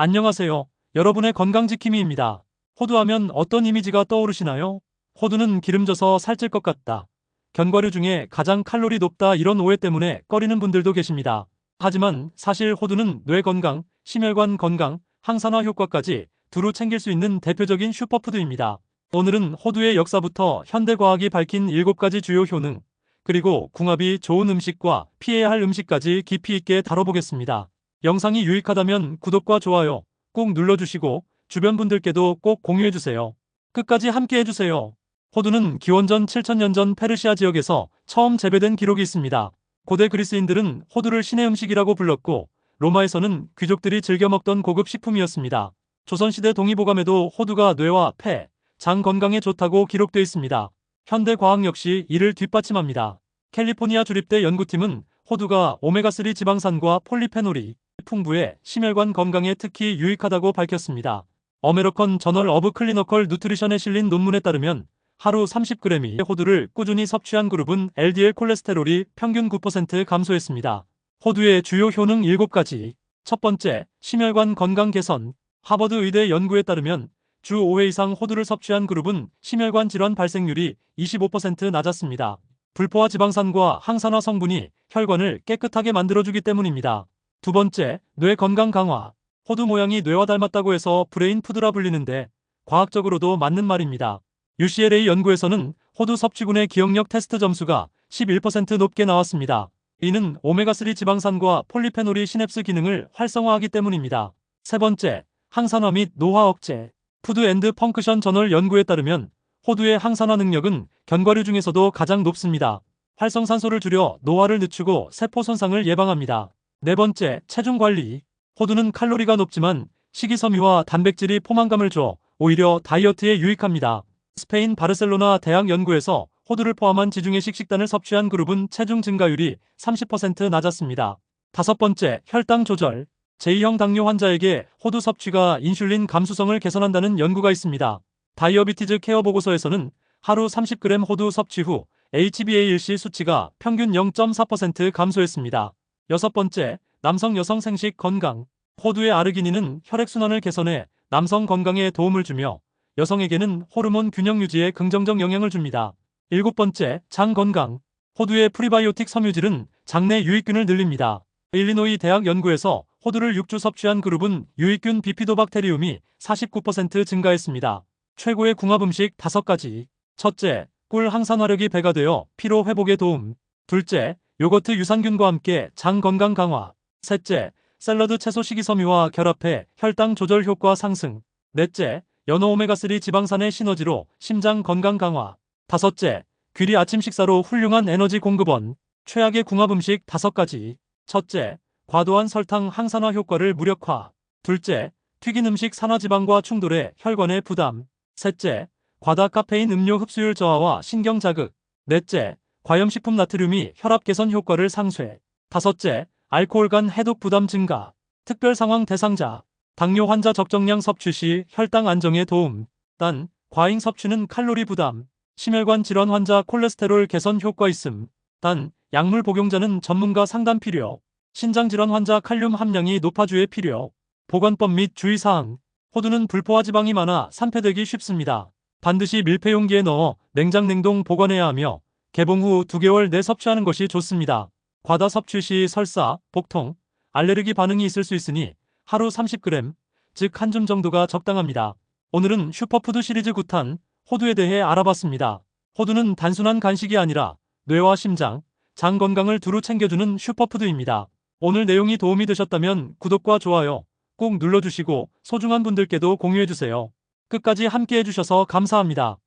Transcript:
안녕하세요. 여러분의 건강지킴이입니다. 호두하면 어떤 이미지가 떠오르시나요? 호두는 기름져서 살찔 것 같다. 견과류 중에 가장 칼로리 높다 이런 오해 때문에 꺼리는 분들도 계십니다. 하지만 사실 호두는 뇌 건강, 심혈관 건강, 항산화 효과까지 두루 챙길 수 있는 대표적인 슈퍼푸드입니다. 오늘은 호두의 역사부터 현대과학이 밝힌 7가지 주요 효능, 그리고 궁합이 좋은 음식과 피해야 할 음식까지 깊이 있게 다뤄보겠습니다. 영상이 유익하다면 구독과 좋아요 꼭 눌러주시고 주변 분들께도 꼭 공유해주세요. 끝까지 함께 해주세요. 호두는 기원전 7000년 전 페르시아 지역에서 처음 재배된 기록이 있습니다. 고대 그리스인들은 호두를 신의 음식이라고 불렀고 로마에서는 귀족들이 즐겨 먹던 고급 식품이었습니다. 조선시대 동의보감에도 호두가 뇌와 폐, 장 건강에 좋다고 기록되어 있습니다. 현대 과학 역시 이를 뒷받침합니다. 캘리포니아 주립대 연구팀은 호두가 오메가3 지방산과 폴리페놀이 풍부해 심혈관 건강에 특히 유익하다고 밝혔습니다. 어메리컨 저널 어브 클리너컬 누트리션에 실린 논문에 따르면 하루 30g의 호두를 꾸준히 섭취한 그룹은 LDL 콜레스테롤이 평균 9% 감소했습니다. 호두의 주요 효능 7가지. 첫 번째, 심혈관 건강 개선. 하버드 의대 연구에 따르면 주 5회 이상 호두를 섭취한 그룹은 심혈관 질환 발생률이 25% 낮았습니다. 불포화 지방산과 항산화 성분이 혈관을 깨끗하게 만들어주기 때문입니다. 두 번째, 뇌 건강 강화. 호두 모양이 뇌와 닮았다고 해서 브레인 푸드라 불리는데 과학적으로도 맞는 말입니다. UCLA 연구에서는 호두 섭취군의 기억력 테스트 점수가 11% 높게 나왔습니다. 이는 오메가3 지방산과 폴리페놀이 시냅스 기능을 활성화하기 때문입니다. 세 번째, 항산화 및 노화 억제. 푸드 앤드 펑크션 저널 연구에 따르면 호두의 항산화 능력은 견과류 중에서도 가장 높습니다. 활성산소를 줄여 노화를 늦추고 세포 손상을 예방합니다. 네 번째, 체중 관리. 호두는 칼로리가 높지만 식이섬유와 단백질이 포만감을 줘 오히려 다이어트에 유익합니다. 스페인 바르셀로나 대학 연구에서 호두를 포함한 지중해식 식단을 섭취한 그룹은 체중 증가율이 30% 낮았습니다. 다섯 번째, 혈당 조절. 제2형 당뇨 환자에게 호두 섭취가 인슐린 감수성을 개선한다는 연구가 있습니다. 다이어비티즈 케어 보고서에서는 하루 30g 호두 섭취 후 HbA1c 수치가 평균 0.4% 감소했습니다. 여섯 번째, 남성 여성 생식 건강. 호두의 아르기닌은 혈액순환을 개선해 남성 건강에 도움을 주며 여성에게는 호르몬 균형 유지에 긍정적 영향을 줍니다. 일곱 번째, 장 건강. 호두의 프리바이오틱 섬유질은 장내 유익균을 늘립니다. 일리노이 대학 연구에서 호두를 6주 섭취한 그룹은 유익균 비피도박테리움이 49% 증가했습니다. 최고의 궁합 음식 5가지. 첫째, 꿀 항산화력이 배가 되어 피로 회복에 도움. 둘째, 요거트 유산균과 함께 장 건강 강화. 셋째, 샐러드 채소 식이섬유와 결합해 혈당 조절 효과 상승. 넷째, 연어 오메가3 지방산의 시너지로 심장 건강 강화. 다섯째, 귀리 아침 식사로 훌륭한 에너지 공급원. 최악의 궁합 음식 다섯 가지. 첫째, 과도한 설탕 항산화 효과를 무력화. 둘째, 튀긴 음식 산화지방과 충돌해 혈관의 부담. 셋째, 과다 카페인 음료 흡수율 저하와 신경 자극. 넷째, 과염식품 나트륨이 혈압 개선 효과를 상쇄. 다섯째, 알코올 간 해독 부담 증가. 특별 상황 대상자. 당뇨 환자 적정량 섭취 시 혈당 안정에 도움. 단, 과잉 섭취는 칼로리 부담. 심혈관 질환 환자 콜레스테롤 개선 효과 있음. 단, 약물 복용자는 전문가 상담 필요. 신장 질환 환자 칼륨 함량이 높아주에 필요. 보관법 및 주의사항. 호두는 불포화 지방이 많아 산패되기 쉽습니다. 반드시 밀폐 용기에 넣어 냉장 냉동 보관해야 하며 개봉 후 2개월 내 섭취하는 것이 좋습니다. 과다 섭취 시 설사, 복통, 알레르기 반응이 있을 수 있으니 하루 30g, 즉 한 줌 정도가 적당합니다. 오늘은 슈퍼푸드 시리즈 9탄 호두에 대해 알아봤습니다. 호두는 단순한 간식이 아니라 뇌와 심장, 장 건강을 두루 챙겨주는 슈퍼푸드입니다. 오늘 내용이 도움이 되셨다면 구독과 좋아요 꼭 눌러주시고 소중한 분들께도 공유해주세요. 끝까지 함께 해주셔서 감사합니다.